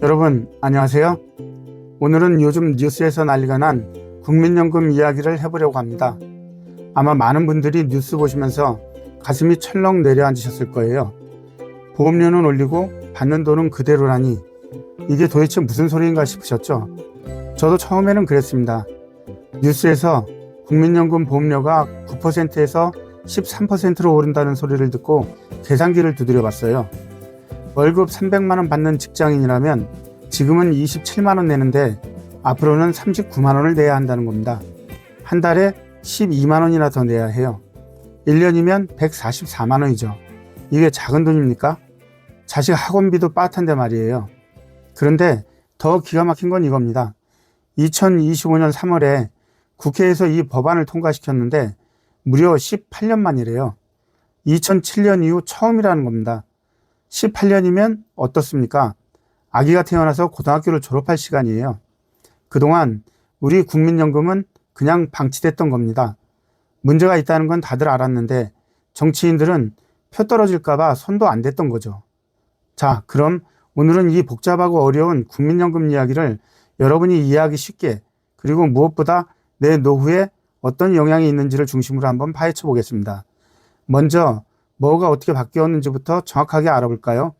여러분 안녕하세요. 오늘은 요즘 뉴스에서 난리가 난 국민연금 이야기를 해보려고 합니다. 아마 많은 분들이 뉴스 보시면서 가슴이 철렁 내려앉으셨을 거예요. 보험료는 올리고 받는 돈은 그대로라니 이게 도대체 무슨 소리인가 싶으셨죠? 저도 처음에는 그랬습니다. 뉴스에서 국민연금 보험료가 9%에서 13%로 오른다는 소리를 듣고 계산기를 두드려 봤어요. 월급 300만 원 받는 직장인이라면 지금은 27만 원 내는데 앞으로는 39만 원을 내야 한다는 겁니다. 한 달에 12만 원이나 더 내야 해요. 1년이면 144만 원이죠. 이게 작은 돈입니까? 자식 학원비도 빠탄데 말이에요. 그런데 더 기가 막힌 건 이겁니다. 2025년 3월에 국회에서 이 법안을 통과시켰는데 무려 18년 만이래요. 2007년 이후 처음이라는 겁니다. 18년이면 어떻습니까? 아기가 태어나서 고등학교를 졸업할 시간이에요. 그동안 우리 국민연금은 그냥 방치됐던 겁니다. 문제가 있다는 건 다들 알았는데 정치인들은 표 떨어질까봐 손도 안 댔던 거죠. 자, 그럼 오늘은 이 복잡하고 어려운 국민연금 이야기를 여러분이 이해하기 쉽게 그리고 무엇보다 내 노후에 어떤 영향이 있는지를 중심으로 한번 파헤쳐 보겠습니다. 먼저 뭐가 어떻게 바뀌었는지부터 정확하게 알아볼까요?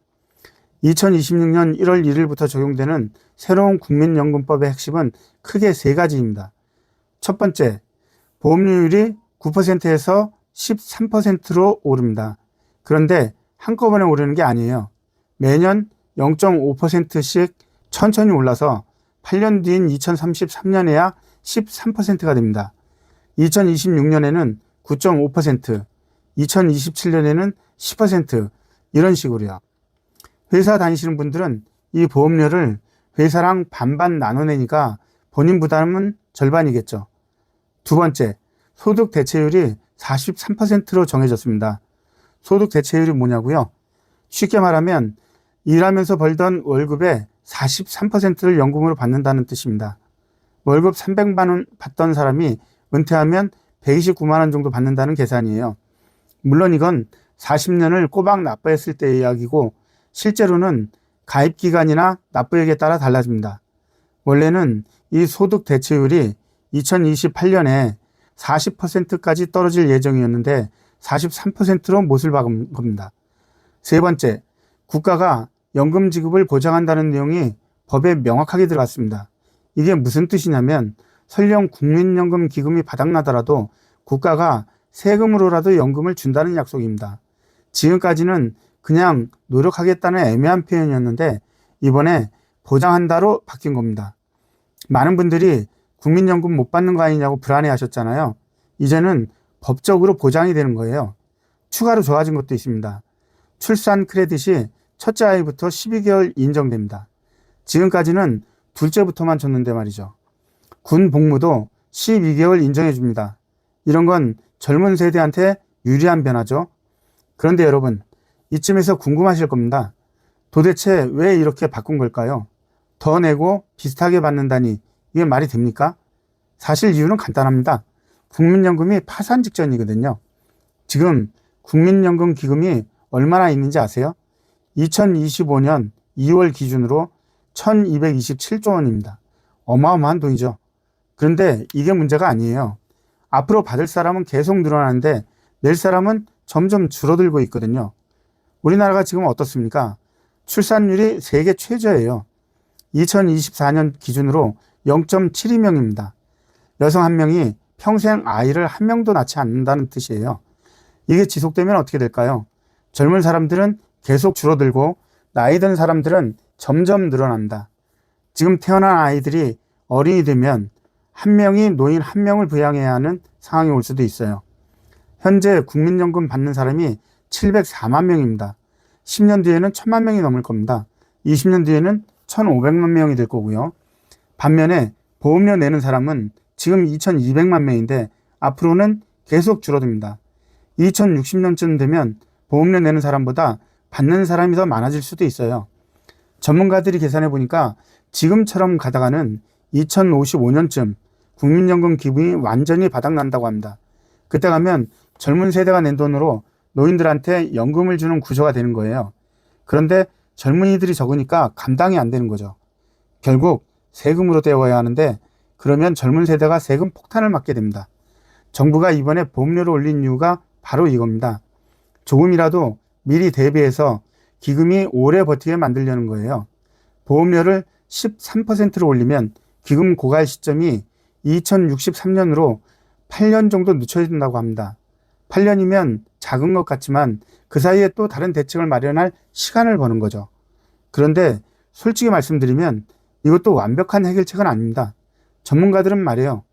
2026년 1월 1일부터 적용되는 새로운 국민연금법의 핵심은 크게 세 가지입니다. 첫 번째, 보험료율이 9%에서 13%로 오릅니다. 그런데 한꺼번에 오르는 게 아니에요. 매년 0.5%씩 천천히 올라서 8년 뒤인 2033년에야 13%가 됩니다. 2026년에는 9.5%, 2027년에는 10% 이런 식으로요. 회사 다니시는 분들은 이 보험료를 회사랑 반반 나눠내니까 본인 부담은 절반이겠죠. 두 번째, 소득 대체율이 43%로 정해졌습니다. 소득 대체율이 뭐냐고요? 쉽게 말하면 일하면서 벌던 월급의 43%를 연금으로 받는다는 뜻입니다. 월급 300만 원 받던 사람이 은퇴하면 129만 원 정도 받는다는 계산이에요. 물론 이건 40년을 꼬박 납부했을 때의 이야기고 실제로는 가입 기간이나 납부액에 따라 달라집니다. 원래는 이 소득 대체율이 2028년에 40%까지 떨어질 예정이었는데 43%로 못을 박은 겁니다. 세 번째, 국가가 연금 지급을 보장한다는 내용이 법에 명확하게 들어갔습니다. 이게 무슨 뜻이냐면 설령 국민연금 기금이 바닥나더라도 국가가 세금으로라도 연금을 준다는 약속입니다. 지금까지는 그냥 노력하겠다는 애매한 표현이었는데 이번에 보장한다로 바뀐 겁니다. 많은 분들이 국민연금 못 받는 거 아니냐고 불안해 하셨잖아요. 이제는 법적으로 보장이 되는 거예요. 추가로 좋아진 것도 있습니다. 출산 크레딧이 첫째 아이부터 12개월 인정됩니다. 지금까지는 둘째부터만 줬는데 말이죠. 군 복무도 12개월 인정해 줍니다. 이런 건 젊은 세대한테 유리한 변화죠. 그런데 여러분, 이쯤에서 궁금하실 겁니다. 도대체 왜 이렇게 바꾼 걸까요? 더 내고 비슷하게 받는다니 이게 말이 됩니까? 사실 이유는 간단합니다. 국민연금이 파산 직전이거든요. 지금 국민연금 기금이 얼마나 있는지 아세요? 2025년 2월 기준으로 1227조 원입니다. 어마어마한 돈이죠. 그런데 이게 문제가 아니에요. 앞으로 받을 사람은 계속 늘어나는데 낼 사람은 점점 줄어들고 있거든요. 우리나라가 지금 어떻습니까? 출산율이 세계 최저예요. 2024년 기준으로 0.72명입니다. 여성 한 명이 평생 아이를 한 명도 낳지 않는다는 뜻이에요. 이게 지속되면 어떻게 될까요? 젊은 사람들은 계속 줄어들고 나이 든 사람들은 점점 늘어난다. 지금 태어난 아이들이 어린이 되면 한 명이 노인 한 명을 부양해야 하는 상황이 올 수도 있어요. 현재 국민연금 받는 사람이 704만 명입니다. 10년 뒤에는 1000만 명이 넘을 겁니다. 20년 뒤에는 1500만 명이 될 거고요. 반면에 보험료 내는 사람은 지금 2200만 명인데 앞으로는 계속 줄어듭니다. 2060년쯤 되면 보험료 내는 사람보다 받는 사람이 더 많아질 수도 있어요. 전문가들이 계산해 보니까 지금처럼 가다가는 2055년쯤 국민연금 기금이 완전히 바닥난다고 합니다. 그때 가면 젊은 세대가 낸 돈으로 노인들한테 연금을 주는 구조가 되는 거예요. 그런데 젊은이들이 적으니까 감당이 안 되는 거죠. 결국 세금으로 때워야 하는데 그러면 젊은 세대가 세금 폭탄을 맞게 됩니다. 정부가 이번에 보험료를 올린 이유가 바로 이겁니다. 조금이라도 미리 대비해서 기금이 오래 버티게 만들려는 거예요. 보험료를 13%로 올리면 기금 고갈 시점이 2063년으로 8년 정도 늦춰진다고 합니다. 8년이면 작은 것 같지만 그 사이에 또 다른 대책을 마련할 시간을 버는 거죠. 그런데 솔직히 말씀드리면 이것도 완벽한 해결책은 아닙니다. 전문가들은 말해요.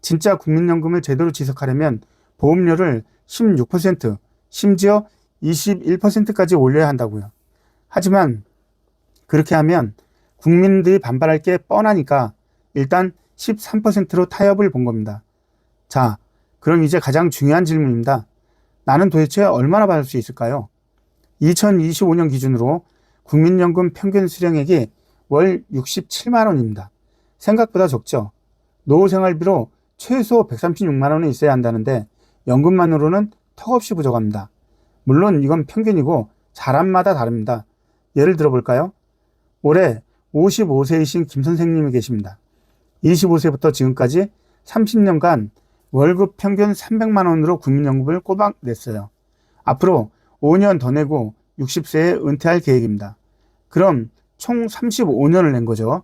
진짜 국민연금을 제대로 지속하려면 보험료를 16%, 심지어 21%까지 올려야 한다고요. 하지만 그렇게 하면 국민들이 반발할 게 뻔하니까 일단 13%로 타협을 본 겁니다. 자, 그럼 이제 가장 중요한 질문입니다. 나는 도대체 얼마나 받을 수 있을까요? 2025년 기준으로 국민연금 평균 수령액이 월 67만 원입니다. 생각보다 적죠. 노후 생활비로 최소 136만 원은 있어야 한다는데 연금만으로는 턱없이 부족합니다. 물론 이건 평균이고 사람마다 다릅니다. 예를 들어 볼까요? 올해 55세이신 김 선생님이 계십니다. 25세부터 지금까지 30년간 월급 평균 300만 원으로 국민연금을 꼬박 냈어요. 앞으로 5년 더 내고 60세에 은퇴할 계획입니다. 그럼 총 35년을 낸 거죠.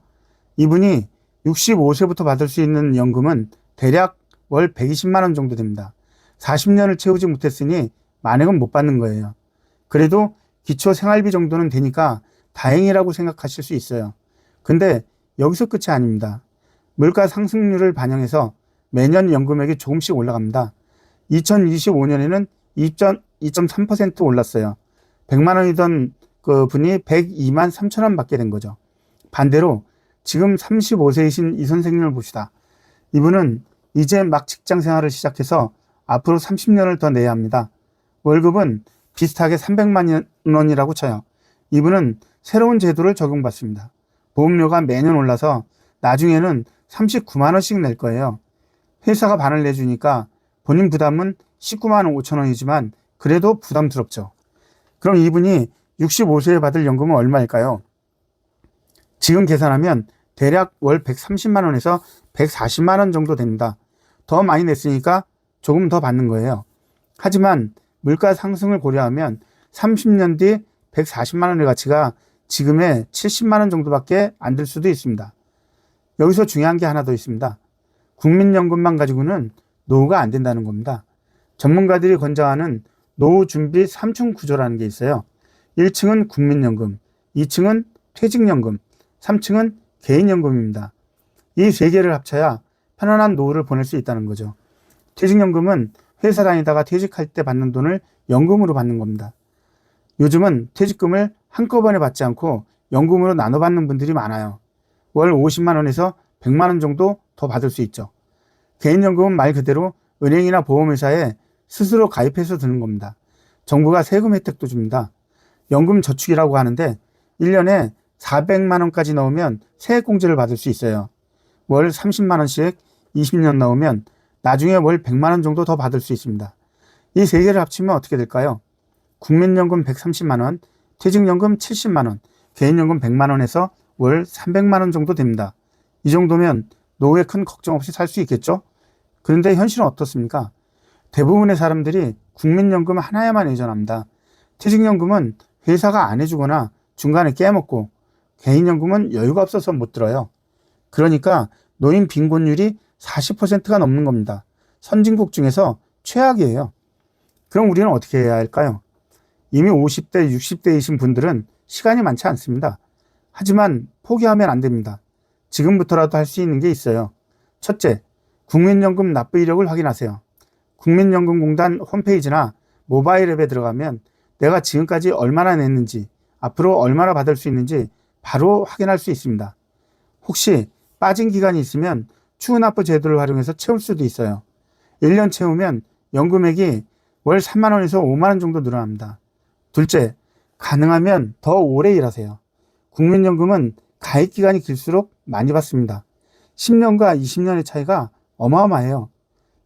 이분이 65세부터 받을 수 있는 연금은 대략 월 120만 원 정도 됩니다. 40년을 채우지 못했으니 만약은 못 받는 거예요. 그래도 기초 생활비 정도는 되니까 다행이라고 생각하실 수 있어요. 근데 여기서 끝이 아닙니다. 물가 상승률을 반영해서 매년 연금액이 조금씩 올라갑니다. 2025년에는 2.3% 올랐어요. 100만 원이던 그 분이 102만 3천 원 받게 된 거죠. 반대로 지금 35세이신 이 선생님을 봅시다. 이분은 이제 막 직장 생활을 시작해서 앞으로 30년을 더 내야 합니다. 월급은 비슷하게 300만 원이라고 쳐요. 이분은 새로운 제도를 적용받습니다. 보험료가 매년 올라서 나중에는 39만 원씩 낼 거예요. 회사가 반을 내주니까 본인 부담은 19만 5천 원이지만 그래도 부담스럽죠. 그럼 이분이 65세에 받을 연금은 얼마일까요? 지금 계산하면 대략 월 130만 원에서 140만 원 정도 됩니다. 더 많이 냈으니까 조금 더 받는 거예요. 하지만 물가 상승을 고려하면 30년 뒤 140만 원의 가치가 지금의 70만 원 정도밖에 안 될 수도 있습니다. 여기서 중요한 게 하나 더 있습니다. 국민연금만 가지고는 노후가 안 된다는 겁니다. 전문가들이 권장하는 노후 준비 3층 구조라는 게 있어요. 1층은 국민연금, 2층은 퇴직연금, 3층은 개인연금입니다. 이 세 개를 합쳐야 편안한 노후를 보낼 수 있다는 거죠. 퇴직연금은 회사 다니다가 퇴직할 때 받는 돈을 연금으로 받는 겁니다. 요즘은 퇴직금을 한꺼번에 받지 않고 연금으로 나눠 받는 분들이 많아요. 월 50만 원에서 100만 원 정도 더 받을 수 있죠. 개인연금은 말 그대로 은행이나 보험회사에 스스로 가입해서 드는 겁니다. 정부가 세금 혜택도 줍니다. 연금 저축이라고 하는데 1년에 400만 원까지 넣으면 세액공제를 받을 수 있어요. 월 30만 원씩 20년 넣으면 나중에 월 100만 원 정도 더 받을 수 있습니다. 이 세 개를 합치면 어떻게 될까요? 국민연금 130만 원, 퇴직연금 70만 원, 개인연금 100만 원에서 월 300만 원 정도 됩니다. 이 정도면 노후에 큰 걱정 없이 살 수 있겠죠? 그런데 현실은 어떻습니까? 대부분의 사람들이 국민연금 하나에만 의존합니다. 퇴직연금은 회사가 안 해주거나 중간에 깨먹고 개인연금은 여유가 없어서 못 들어요. 그러니까 노인 빈곤율이 40%가 넘는 겁니다. 선진국 중에서 최악이에요. 그럼 우리는 어떻게 해야 할까요? 이미 50대, 60대이신 분들은 시간이 많지 않습니다. 하지만 포기하면 안 됩니다. 지금부터라도 할 수 있는 게 있어요. 첫째, 국민연금 납부 이력을 확인하세요. 국민연금공단 홈페이지나 모바일 앱에 들어가면 내가 지금까지 얼마나 냈는지, 앞으로 얼마나 받을 수 있는지 바로 확인할 수 있습니다. 혹시 빠진 기간이 있으면 추후납부 제도를 활용해서 채울 수도 있어요. 1년 채우면 연금액이 월 3만원에서 5만원 정도 늘어납니다. 둘째, 가능하면 더 오래 일하세요. 국민연금은 가입 기간이 길수록 많이 받습니다. 10년과 20년의 차이가 어마어마해요.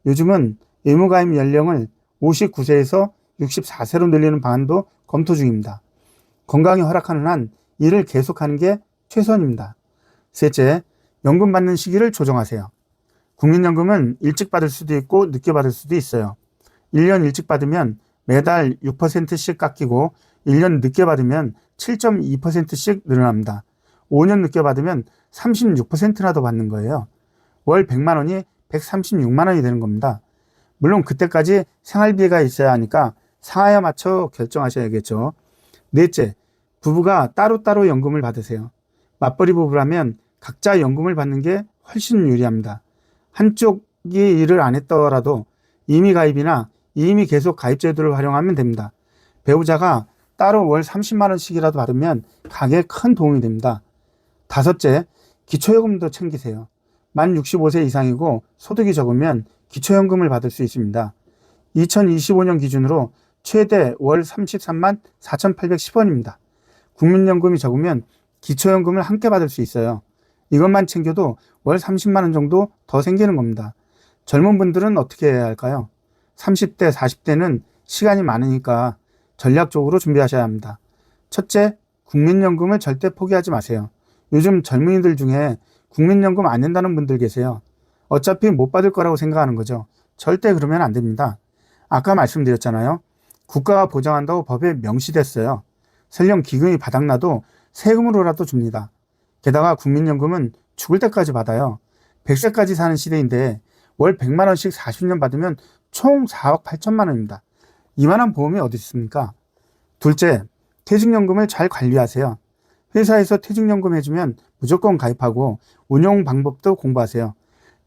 요즘은 의무가입 연령을 59세에서 64세로 늘리는 방안도 검토 중입니다. 건강이 허락하는 한 일을 계속하는 게 최선입니다. 셋째, 연금 받는 시기를 조정하세요. 국민연금은 일찍 받을 수도 있고 늦게 받을 수도 있어요. 1년 일찍 받으면 매달 6%씩 깎이고 1년 늦게 받으면 7.2%씩 늘어납니다. 5년 늦게 받으면 36%나 더 받는 거예요. 월 100만 원이 136만 원이 되는 겁니다. 물론 그때까지 생활비가 있어야 하니까 상하에 맞춰 결정하셔야겠죠. 넷째, 부부가 따로따로 연금을 받으세요. 맞벌이 부부라면 각자 연금을 받는 게 훨씬 유리합니다. 한쪽이 일을 안 했더라도 임의 가입이나 이미 계속 가입 제도를 활용하면 됩니다. 배우자가 따로 월 30만 원씩이라도 받으면 가게에 큰 도움이 됩니다. 다섯째, 기초요금도 챙기세요. 만 65세 이상이고 소득이 적으면 기초연금을 받을 수 있습니다. 2025년 기준으로 최대 월 33만 4,810원입니다. 국민연금이 적으면 기초연금을 함께 받을 수 있어요. 이것만 챙겨도 월 30만 원 정도 더 생기는 겁니다. 젊은 분들은 어떻게 해야 할까요? 30대, 40대는 시간이 많으니까 전략적으로 준비하셔야 합니다. 첫째, 국민연금을 절대 포기하지 마세요. 요즘 젊은이들 중에 국민연금 안 낸다는 분들 계세요. 어차피 못 받을 거라고 생각하는 거죠. 절대 그러면 안 됩니다. 아까 말씀드렸잖아요. 국가가 보장한다고 법에 명시됐어요. 설령 기금이 바닥나도 세금으로라도 줍니다. 게다가 국민연금은 죽을 때까지 받아요. 100세까지 사는 시대인데 월 100만 원씩 40년 받으면 총 4억 8천만 원입니다. 이만한 보험이 어디 있습니까? 둘째, 퇴직연금을 잘 관리하세요. 회사에서 퇴직연금 해주면 무조건 가입하고 운용 방법도 공부하세요.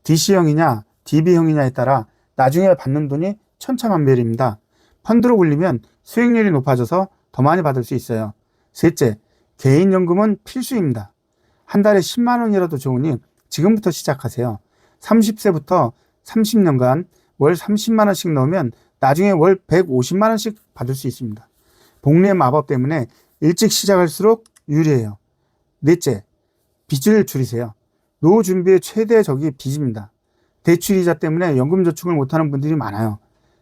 DC형이냐 DB형이냐에 따라 나중에 받는 돈이 천차만별입니다. 펀드로 굴리면 수익률이 높아져서 더 많이 받을 수 있어요. 셋째, 개인연금은 필수입니다. 한 달에 10만 원이라도 좋으니 지금부터 시작하세요. 30세부터 30년간 월 30만 원씩 넣으면 나중에 월 150만 원씩 받을 수 있습니다. 복리의 마법 때문에 일찍 시작할수록 유리해요. 넷째, 빚을 줄이세요. 노후 준비의 최대 적이 빚입니다. 대출이자 때문에 연금 저축을 못하는 분들이 많아요.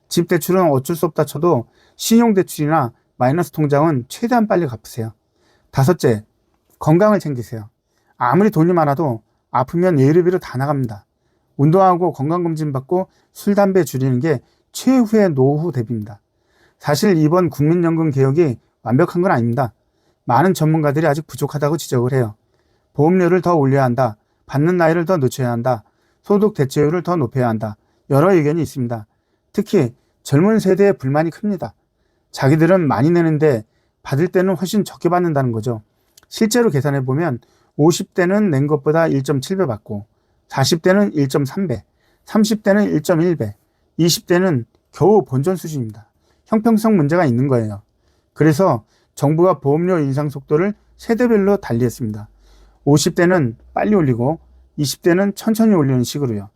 집 대출은 어쩔 수 없다 쳐도 신용대출이나 마이너스 통장은 최대한 빨리 갚으세요. 다섯째, 건강을 챙기세요. 아무리 돈이 많아도 아프면 예류비로 다 나갑니다. 운동하고 건강검진 받고 술, 담배 줄이는 게 최후의 노후 대비입니다. 사실 이번 국민연금 개혁이 완벽한 건 아닙니다. 많은 전문가들이 아직 부족하다고 지적을 해요. 보험료를 더 올려야 한다. 받는 나이를 더 늦춰야 한다. 소득 대체율을 더 높여야 한다. 여러 의견이 있습니다. 특히 젊은 세대의 불만이 큽니다. 자기들은 많이 내는데 받을 때는 훨씬 적게 받는다는 거죠. 실제로 계산해 보면 50대는 낸 것보다 1.7배 받고 40대는 1.3배, 30대는 1.1배, 20대는 겨우 본전 수준입니다. 형평성 문제가 있는 거예요. 그래서 정부가 보험료 인상 속도를 세대별로 달리했습니다. 50대는 빨리 올리고 20대는 천천히 올리는 식으로요.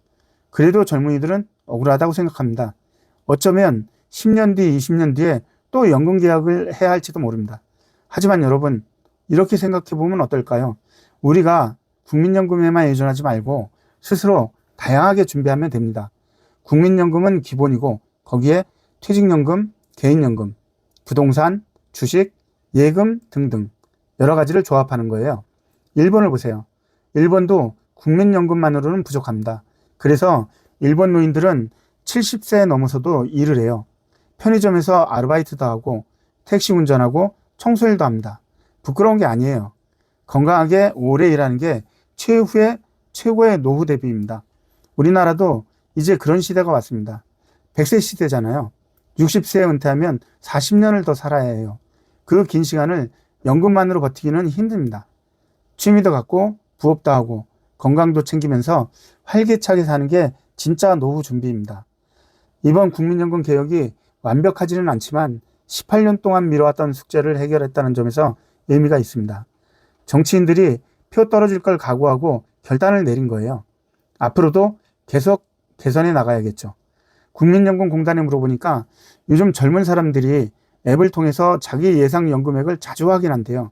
그래도 젊은이들은 억울하다고 생각합니다. 어쩌면 10년 뒤, 20년 뒤에 또 연금 계약을 해야 할지도 모릅니다. 하지만 여러분, 이렇게 생각해 보면 어떨까요? 우리가 국민연금에만 의존하지 말고 스스로 다양하게 준비하면 됩니다. 국민연금은 기본이고 거기에 퇴직연금, 개인연금, 부동산, 주식, 예금 등등 여러 가지를 조합하는 거예요. 일본을 보세요. 일본도 국민연금만으로는 부족합니다. 그래서 일본 노인들은 70세 넘어서도 일을 해요. 편의점에서 아르바이트도 하고 택시 운전하고 청소일도 합니다. 부끄러운 게 아니에요. 건강하게 오래 일하는 게 최후의 최고의 노후 대비입니다. 우리나라도 이제 그런 시대가 왔습니다. 100세 시대잖아요. 60세에 은퇴하면 40년을 더 살아야 해요. 그 긴 시간을 연금만으로 버티기는 힘듭니다. 취미도 갖고 부업도 하고 건강도 챙기면서 활기차게 사는 게 진짜 노후 준비입니다. 이번 국민연금 개혁이 완벽하지는 않지만 18년 동안 미뤄왔던 숙제를 해결했다는 점에서 의미가 있습니다. 정치인들이 표 떨어질 걸 각오하고 결단을 내린 거예요. 앞으로도 계속 개선해 나가야겠죠. 국민연금공단에 물어보니까 요즘 젊은 사람들이 앱을 통해서 자기 예상 연금액을 자주 확인한대요.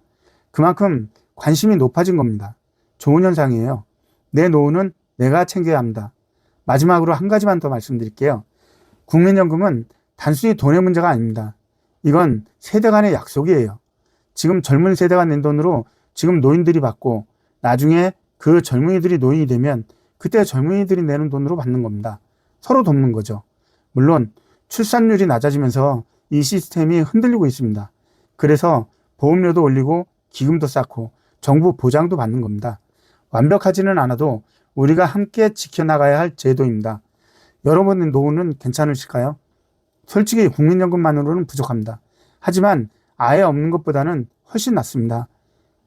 그만큼 관심이 높아진 겁니다. 좋은 현상이에요. 내 노후는 내가 챙겨야 합니다. 마지막으로 한 가지만 더 말씀드릴게요. 국민연금은 단순히 돈의 문제가 아닙니다. 이건 세대 간의 약속이에요. 지금 젊은 세대가 낸 돈으로 지금 노인들이 받고 나중에 그 젊은이들이 노인이 되면 그때 젊은이들이 내는 돈으로 받는 겁니다. 서로 돕는 거죠. 물론 출산율이 낮아지면서 이 시스템이 흔들리고 있습니다. 그래서 보험료도 올리고 기금도 쌓고 정부 보장도 받는 겁니다. 완벽하지는 않아도 우리가 함께 지켜나가야 할 제도입니다. 여러분의 노후는 괜찮으실까요? 솔직히 국민연금만으로는 부족합니다. 하지만 아예 없는 것보다는 훨씬 낫습니다.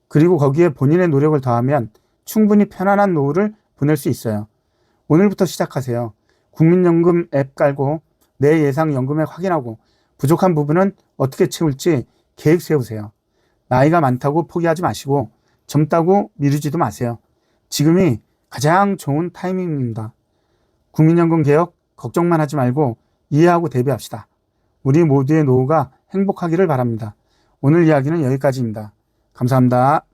그리고 거기에 본인의 노력을 더하면 충분히 편안한 노후를 보낼 수 있어요. 오늘부터 시작하세요. 국민연금 앱 깔고 내 예상 연금액 확인하고 부족한 부분은 어떻게 채울지 계획 세우세요. 나이가 많다고 포기하지 마시고 젊다고 미루지도 마세요. 지금이 가장 좋은 타이밍입니다. 국민연금 개혁 걱정만 하지 말고 이해하고 대비합시다. 우리 모두의 노후가 행복하기를 바랍니다. 오늘 이야기는 여기까지입니다. 감사합니다.